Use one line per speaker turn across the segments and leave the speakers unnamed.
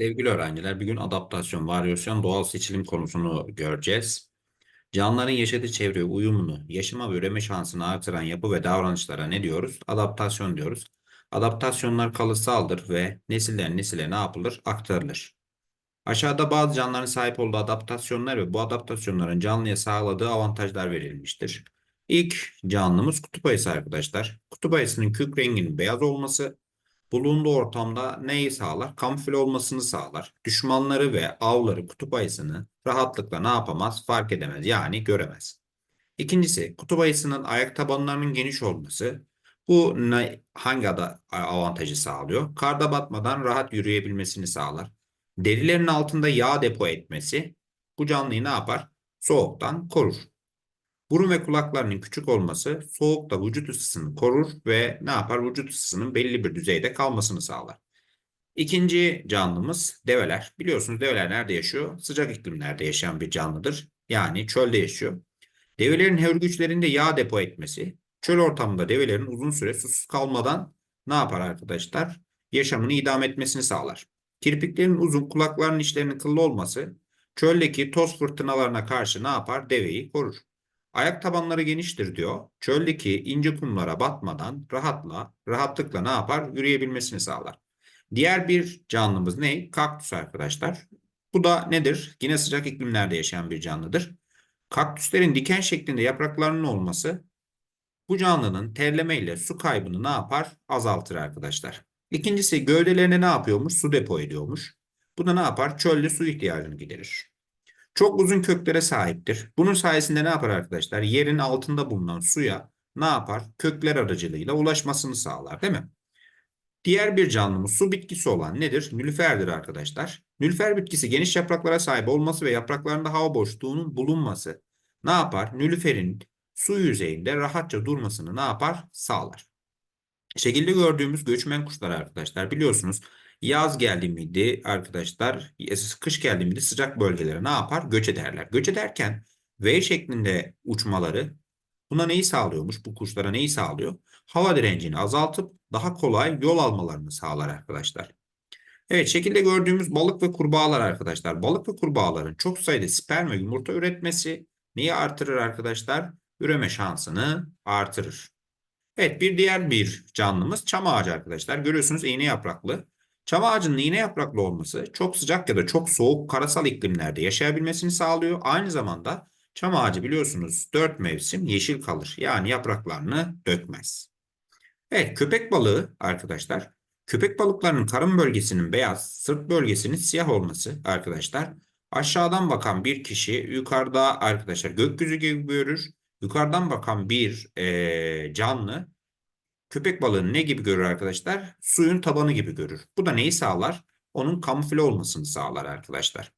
Sevgili öğrenciler, bir gün adaptasyon, varyasyon, doğal seçilim konusunu göreceğiz. Canlıların yaşadığı çevreye uyumunu, yaşama ve üreme şansını artıran yapı ve davranışlara ne diyoruz? Adaptasyon diyoruz. Adaptasyonlar kalıtsaldır ve nesilden nesile ne yapılır? Aktarılır. Aşağıda bazı canlıların sahip olduğu adaptasyonlar ve bu adaptasyonların canlıya sağladığı avantajlar verilmiştir. İlk canlımız kutup ayısı arkadaşlar. Kutup ayısının kök renginin beyaz olması, bulunduğu ortamda neyi sağlar? Kamufle olmasını sağlar. Düşmanları ve avları kutup ayısını rahatlıkla ne yapamaz? Fark edemez yani göremez. İkincisi kutup ayısının ayak tabanlarının geniş olması. Bu ne, hangi ada, avantajı sağlıyor? Karda batmadan rahat yürüyebilmesini sağlar. Derilerinin altında yağ depo etmesi bu canlıyı ne yapar? Soğuktan korur. Burun ve kulaklarının küçük olması soğukta vücut ısısını korur ve ne yapar? Vücut ısısının belli bir düzeyde kalmasını sağlar. İkinci canlımız develer. Biliyorsunuz develer nerede yaşıyor? Sıcak iklimlerde yaşayan bir canlıdır. Yani çölde yaşıyor. Develerin hörgüçlerinde yağ depo etmesi, çöl ortamında develerin uzun süre susuz kalmadan ne yapar arkadaşlar? Yaşamını idame etmesini sağlar. Kirpiklerin uzun, kulaklarının içlerinin kıllı olması, çöldeki toz fırtınalarına karşı ne yapar? Deveyi korur. Ayak tabanları geniştir diyor. Çöldeki ince kumlara batmadan rahatla, rahatlıkla ne yapar? Yürüyebilmesini sağlar. Diğer bir canlımız ne? Kaktüs arkadaşlar. Bu da nedir? Yine sıcak iklimlerde yaşayan bir canlıdır. Kaktüslerin diken şeklinde yapraklarının olması bu canlının terleme ile su kaybını ne yapar? Azaltır arkadaşlar. İkincisi gövdelerine ne yapıyormuş? Su depo ediyormuş. Bu da ne yapar? Çölde su ihtiyacını giderir. Çok uzun köklere sahiptir. Bunun sayesinde ne yapar arkadaşlar? Yerin altında bulunan suya ne yapar? Kökler aracılığıyla ulaşmasını sağlar değil mi? Diğer bir canlımız su bitkisi olan nedir? Nülüferdir arkadaşlar. Nülüfer bitkisi geniş yapraklara sahip olması ve yapraklarında hava boşluğunun bulunması ne yapar? Nülüferin su yüzeyinde rahatça durmasını ne yapar? Sağlar. Şekilde gördüğümüz göçmen kuşlar arkadaşlar biliyorsunuz yaz geldi miydi arkadaşlar kış geldi miydi sıcak bölgelere ne yapar? Göç ederler. Göç ederken V şeklinde uçmaları buna neyi sağlıyormuş? Bu kuşlara neyi sağlıyor? Hava direncini azaltıp daha kolay yol almalarını sağlar arkadaşlar. Evet şekilde gördüğümüz balık ve kurbağalar arkadaşlar. Balık ve kurbağaların çok sayıda sperm ve yumurta üretmesi neyi artırır arkadaşlar? Üreme şansını artırır. Evet bir diğer bir canlımız çam ağacı arkadaşlar. Görüyorsunuz iğne yapraklı. Çam ağacının iğne yapraklı olması çok sıcak ya da çok soğuk karasal iklimlerde yaşayabilmesini sağlıyor. Aynı zamanda çam ağacı biliyorsunuz dört mevsim yeşil kalır. Yani yapraklarını dökmez. Evet köpek balığı arkadaşlar. Köpek balıklarının karın bölgesinin beyaz, sırt bölgesinin siyah olması arkadaşlar. Aşağıdan bakan bir kişi yukarıda arkadaşlar gökyüzü gibi görür. Yukarıdan bakan bir e, canlı köpek balığını ne gibi görür arkadaşlar? Suyun tabanı gibi görür. Bu da neyi sağlar? Onun kamufle olmasını sağlar arkadaşlar.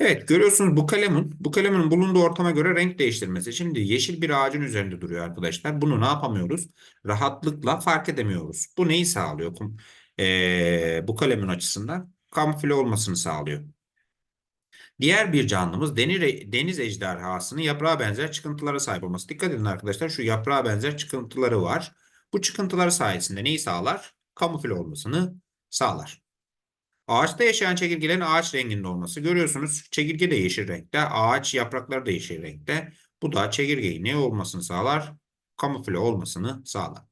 Evet görüyorsunuz bu kalemin bu kalemin bulunduğu ortama göre renk değiştirmesi. Şimdi yeşil bir ağacın üzerinde duruyor arkadaşlar. Bunu ne yapamıyoruz? Rahatlıkla fark edemiyoruz. Bu neyi sağlıyor? Ee, bu kalemin açısından kamufle olmasını sağlıyor. Diğer bir canlımız deniz, deniz ejderhasının yaprağa benzer çıkıntılara sahip olması. Dikkat edin arkadaşlar şu yaprağa benzer çıkıntıları var. Bu çıkıntılar sayesinde neyi sağlar? Kamufle olmasını sağlar. Ağaçta yaşayan çekirgelerin ağaç renginde olması. Görüyorsunuz çekirge de yeşil renkte, ağaç yaprakları da yeşil renkte. Bu da çekirgeyi ne olmasını sağlar? Kamufle olmasını sağlar.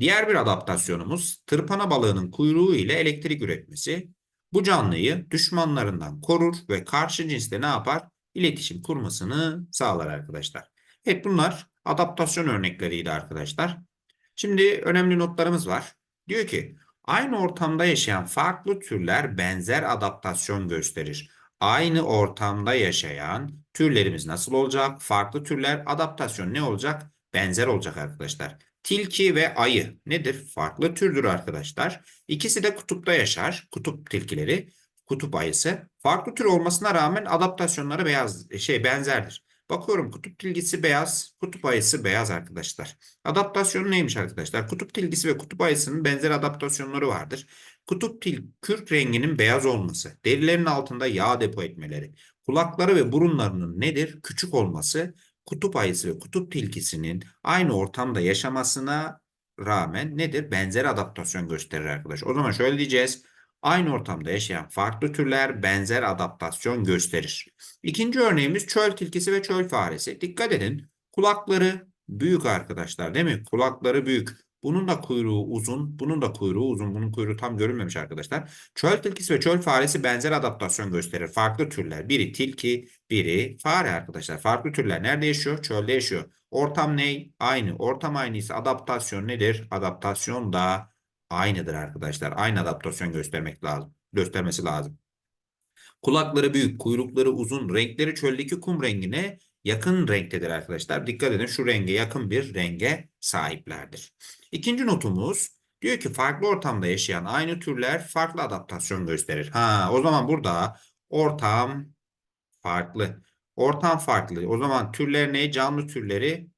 Diğer bir adaptasyonumuz tırpana balığının kuyruğu ile elektrik üretmesi. Bu canlıyı düşmanlarından korur ve karşı cinsle ne yapar? İletişim kurmasını sağlar arkadaşlar. Evet bunlar adaptasyon örnekleriydi arkadaşlar. Şimdi önemli notlarımız var. Diyor ki aynı ortamda yaşayan farklı türler benzer adaptasyon gösterir. Aynı ortamda yaşayan türlerimiz nasıl olacak? Farklı türler adaptasyon ne olacak? Benzer olacak arkadaşlar. Tilki ve ayı nedir? Farklı türdür arkadaşlar. İkisi de kutupta yaşar. Kutup tilkileri, kutup ayısı. Farklı tür olmasına rağmen adaptasyonları beyaz şey benzerdir. Bakıyorum kutup tilgisi beyaz, kutup ayısı beyaz arkadaşlar. Adaptasyonu neymiş arkadaşlar? Kutup tilgisi ve kutup ayısının benzer adaptasyonları vardır. Kutup til kürk renginin beyaz olması, derilerin altında yağ depo etmeleri, kulakları ve burunlarının nedir? Küçük olması, kutup ayısı ve kutup tilkisinin aynı ortamda yaşamasına rağmen nedir? Benzer adaptasyon gösterir arkadaş. O zaman şöyle diyeceğiz. Aynı ortamda yaşayan farklı türler benzer adaptasyon gösterir. İkinci örneğimiz çöl tilkisi ve çöl faresi. Dikkat edin kulakları büyük arkadaşlar değil mi? Kulakları büyük. Bunun da kuyruğu uzun, bunun da kuyruğu uzun. Bunun kuyruğu tam görünmemiş arkadaşlar. Çöl tilkisi ve çöl faresi benzer adaptasyon gösterir. Farklı türler. Biri tilki, biri fare arkadaşlar. Farklı türler nerede yaşıyor? Çölde yaşıyor. Ortam ne? Aynı. Ortam aynıysa adaptasyon nedir? Adaptasyon da aynıdır arkadaşlar. Aynı adaptasyon göstermek lazım. Göstermesi lazım. Kulakları büyük, kuyrukları uzun, renkleri çöldeki kum rengine yakın renktedir arkadaşlar. Dikkat edin şu renge yakın bir renge sahiplerdir. İkinci notumuz diyor ki farklı ortamda yaşayan aynı türler farklı adaptasyon gösterir. Ha o zaman burada ortam farklı. Ortam farklı. O zaman türler ne? Canlı türleri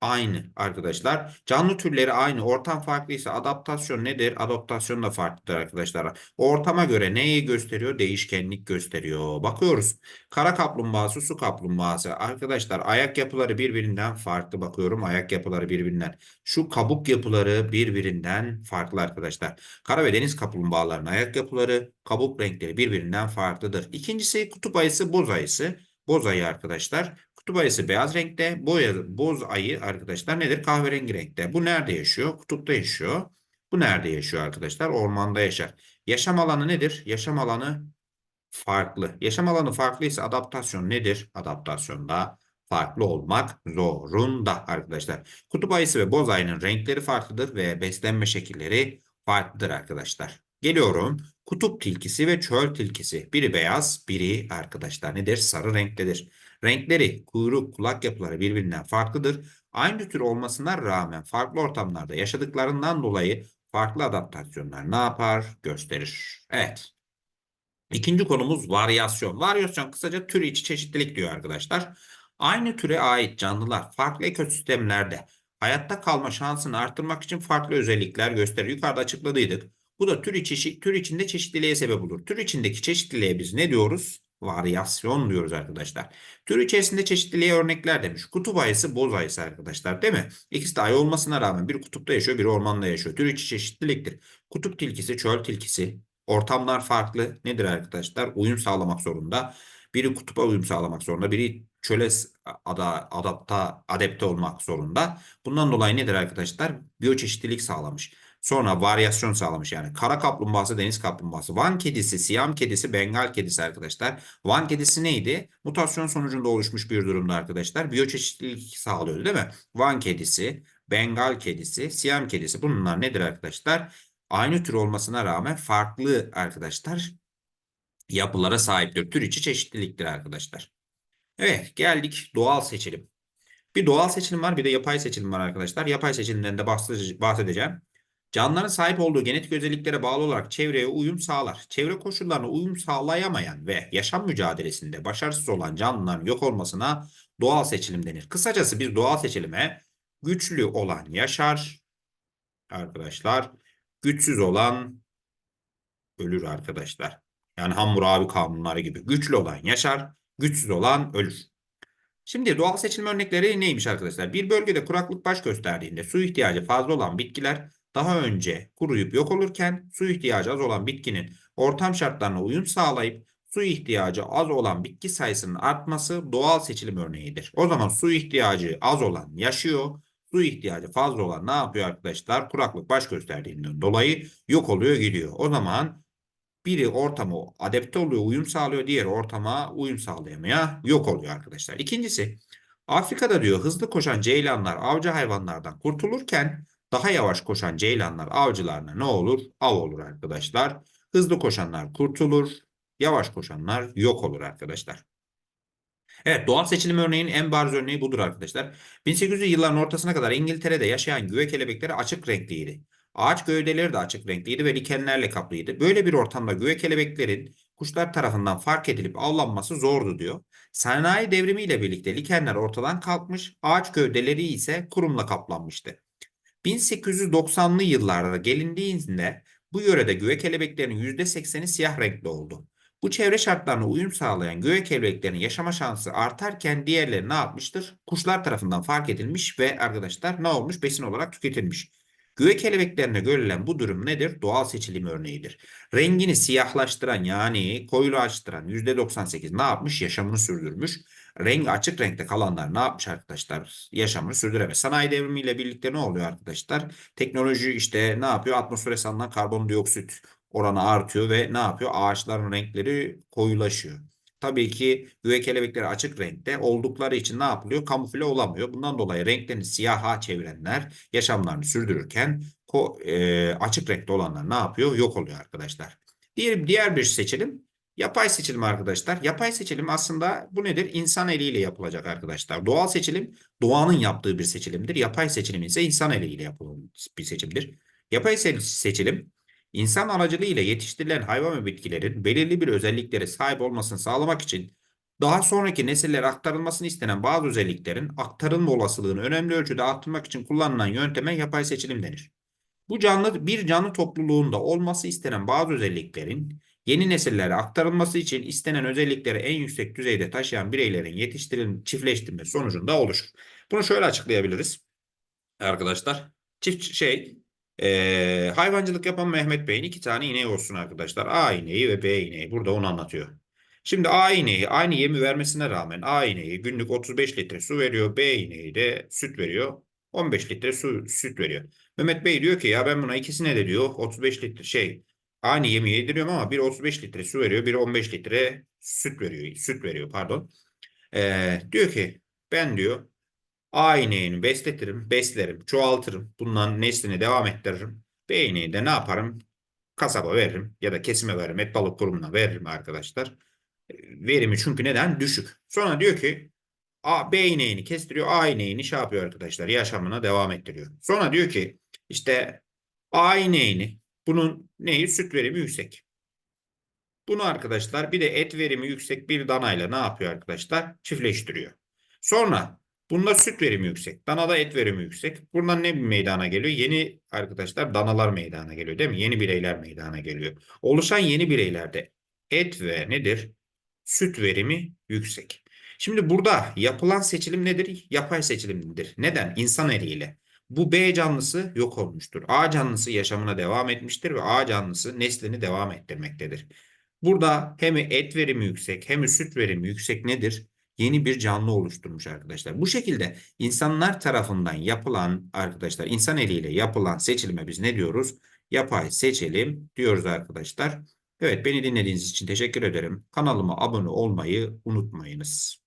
aynı arkadaşlar. Canlı türleri aynı. Ortam farklıysa adaptasyon nedir? Adaptasyon da farklıdır arkadaşlar. Ortama göre neyi gösteriyor? Değişkenlik gösteriyor. Bakıyoruz. Kara kaplumbağası, su kaplumbağası. Arkadaşlar ayak yapıları birbirinden farklı. Bakıyorum ayak yapıları birbirinden. Şu kabuk yapıları birbirinden farklı arkadaşlar. Kara ve deniz kaplumbağalarının ayak yapıları, kabuk renkleri birbirinden farklıdır. İkincisi kutup ayısı, boz ayısı. Boz ayı arkadaşlar. Kutup ayısı beyaz renkte. Boz ayı arkadaşlar nedir? Kahverengi renkte. Bu nerede yaşıyor? Kutupta yaşıyor. Bu nerede yaşıyor arkadaşlar? Ormanda yaşar. Yaşam alanı nedir? Yaşam alanı farklı. Yaşam alanı farklıysa adaptasyon nedir? Adaptasyonda farklı olmak zorunda arkadaşlar. Kutup ayısı ve boz ayının renkleri farklıdır ve beslenme şekilleri farklıdır arkadaşlar. Geliyorum. Kutup tilkisi ve çöl tilkisi. Biri beyaz, biri arkadaşlar nedir? Sarı renktedir. Renkleri, kuyruk, kulak yapıları birbirinden farklıdır. Aynı tür olmasına rağmen farklı ortamlarda yaşadıklarından dolayı farklı adaptasyonlar ne yapar? Gösterir. Evet. İkinci konumuz varyasyon. Varyasyon kısaca tür içi çeşitlilik diyor arkadaşlar. Aynı türe ait canlılar farklı ekosistemlerde hayatta kalma şansını arttırmak için farklı özellikler gösterir. Yukarıda açıkladıydık. Bu da tür, içi, tür içinde çeşitliliğe sebep olur. Tür içindeki çeşitliliğe biz ne diyoruz? Varyasyon diyoruz arkadaşlar. Tür içerisinde çeşitliliğe örnekler demiş. Kutup ayısı, boz ayısı arkadaşlar değil mi? İkisi de ayı olmasına rağmen biri kutupta yaşıyor, biri ormanda yaşıyor. Tür içi çeşitliliktir. Kutup tilkisi, çöl tilkisi. Ortamlar farklı. Nedir arkadaşlar? Uyum sağlamak zorunda. Biri kutupa uyum sağlamak zorunda. Biri çöle ada, adapta, adapte olmak zorunda. Bundan dolayı nedir arkadaşlar? Biyoçeşitlilik sağlamış. Sonra varyasyon sağlamış yani. Kara kaplumbağası, deniz kaplumbağası. Van kedisi, Siyam kedisi, Bengal kedisi arkadaşlar. Van kedisi neydi? Mutasyon sonucunda oluşmuş bir durumda arkadaşlar. Biyoçeşitlilik sağlıyordu değil mi? Van kedisi, Bengal kedisi, Siyam kedisi. Bunlar nedir arkadaşlar? Aynı tür olmasına rağmen farklı arkadaşlar yapılara sahiptir. Tür içi çeşitliliktir arkadaşlar. Evet geldik doğal seçilim. Bir doğal seçilim var bir de yapay seçilim var arkadaşlar. Yapay seçilimden de bahsedeceğim. Canlıların sahip olduğu genetik özelliklere bağlı olarak çevreye uyum sağlar. Çevre koşullarına uyum sağlayamayan ve yaşam mücadelesinde başarısız olan canlıların yok olmasına doğal seçilim denir. Kısacası biz doğal seçilime güçlü olan yaşar arkadaşlar. Güçsüz olan ölür arkadaşlar. Yani Hammurabi kanunları gibi. Güçlü olan yaşar, güçsüz olan ölür. Şimdi doğal seçilme örnekleri neymiş arkadaşlar? Bir bölgede kuraklık baş gösterdiğinde su ihtiyacı fazla olan bitkiler daha önce kuruyup yok olurken su ihtiyacı az olan bitkinin ortam şartlarına uyum sağlayıp su ihtiyacı az olan bitki sayısının artması doğal seçilim örneğidir. O zaman su ihtiyacı az olan yaşıyor. Su ihtiyacı fazla olan ne yapıyor arkadaşlar? Kuraklık baş gösterdiğinden dolayı yok oluyor gidiyor. O zaman biri ortama adapte oluyor, uyum sağlıyor. Diğeri ortama uyum sağlayamaya yok oluyor arkadaşlar. İkincisi Afrika'da diyor hızlı koşan ceylanlar avcı hayvanlardan kurtulurken daha yavaş koşan ceylanlar avcılarına ne olur? Av olur arkadaşlar. Hızlı koşanlar kurtulur. Yavaş koşanlar yok olur arkadaşlar. Evet doğal seçilim örneğinin en bariz örneği budur arkadaşlar. 1800'lü yılların ortasına kadar İngiltere'de yaşayan güve kelebekleri açık renkliydi. Ağaç gövdeleri de açık renkliydi ve likenlerle kaplıydı. Böyle bir ortamda güve kelebeklerin kuşlar tarafından fark edilip avlanması zordu diyor. Sanayi devrimiyle birlikte likenler ortadan kalkmış, ağaç gövdeleri ise kurumla kaplanmıştı. 1890'lı yıllarda gelindiğinde bu yörede güve kelebeklerinin %80'i siyah renkli oldu. Bu çevre şartlarına uyum sağlayan güve kelebeklerinin yaşama şansı artarken diğerleri ne yapmıştır? Kuşlar tarafından fark edilmiş ve arkadaşlar ne olmuş? Besin olarak tüketilmiş. Güve kelebeklerinde görülen bu durum nedir? Doğal seçilim örneğidir. Rengini siyahlaştıran yani koyulaştıran %98 ne yapmış? Yaşamını sürdürmüş. Rengi açık renkte kalanlar ne yapmış arkadaşlar? Yaşamını sürdüremez. Sanayi devrimiyle birlikte ne oluyor arkadaşlar? Teknoloji işte ne yapıyor? Atmosfere salınan karbondioksit oranı artıyor ve ne yapıyor? Ağaçların renkleri koyulaşıyor. Tabii ki güve kelebekleri açık renkte oldukları için ne yapılıyor? Kamufle olamıyor. Bundan dolayı renklerini siyaha çevirenler yaşamlarını sürdürürken e, açık renkte olanlar ne yapıyor? Yok oluyor arkadaşlar. Diğer, diğer bir seçilim yapay seçilim arkadaşlar. Yapay seçilim aslında bu nedir? İnsan eliyle yapılacak arkadaşlar. Doğal seçilim doğanın yaptığı bir seçilimdir. Yapay seçilim ise insan eliyle yapılan bir seçimdir. Yapay se- seçilim İnsan aracılığıyla yetiştirilen hayvan ve bitkilerin belirli bir özelliklere sahip olmasını sağlamak için daha sonraki nesillere aktarılmasını istenen bazı özelliklerin aktarılma olasılığını önemli ölçüde arttırmak için kullanılan yönteme yapay seçilim denir. Bu canlı bir canlı topluluğunda olması istenen bazı özelliklerin yeni nesillere aktarılması için istenen özellikleri en yüksek düzeyde taşıyan bireylerin yetiştirilme, çiftleştirme sonucunda oluşur. Bunu şöyle açıklayabiliriz arkadaşlar. Çift şey ee, hayvancılık yapan Mehmet Bey'in iki tane ineği olsun arkadaşlar. A ineği ve B ineği. Burada onu anlatıyor. Şimdi A ineği aynı yemi vermesine rağmen A ineği günlük 35 litre su veriyor. B ineği de süt veriyor. 15 litre su, süt veriyor. Mehmet Bey diyor ki ya ben buna ikisine de diyor 35 litre şey aynı yemi yediriyorum ama biri 35 litre su veriyor. Biri 15 litre süt veriyor. Süt veriyor pardon. Ee, diyor ki ben diyor A ineğini besletirim, beslerim, çoğaltırım. Bundan neslini devam ettiririm. B ineği de ne yaparım? Kasaba veririm ya da kesime veririm. Et balık kurumuna veririm arkadaşlar. E, Verimi çünkü neden? Düşük. Sonra diyor ki A, B ineğini kestiriyor. A ineğini şey yapıyor arkadaşlar. Yaşamına devam ettiriyor. Sonra diyor ki işte A ineğini bunun neyi? Süt verimi yüksek. Bunu arkadaşlar bir de et verimi yüksek bir danayla ne yapıyor arkadaşlar? Çiftleştiriyor. Sonra bunda süt verimi yüksek. Danada et verimi yüksek. Buradan ne meydana geliyor? Yeni arkadaşlar danalar meydana geliyor değil mi? Yeni bireyler meydana geliyor. Oluşan yeni bireylerde et ve nedir? Süt verimi yüksek. Şimdi burada yapılan seçilim nedir? Yapay seçilimdir. Neden? İnsan eliyle. Bu B canlısı yok olmuştur. A canlısı yaşamına devam etmiştir ve A canlısı neslini devam ettirmektedir. Burada hem et verimi yüksek hem süt verimi yüksek nedir? Yeni bir canlı oluşturmuş arkadaşlar. Bu şekilde insanlar tarafından yapılan arkadaşlar insan eliyle yapılan seçilime biz ne diyoruz? Yapay seçilim diyoruz arkadaşlar. Evet beni dinlediğiniz için teşekkür ederim. Kanalıma abone olmayı unutmayınız.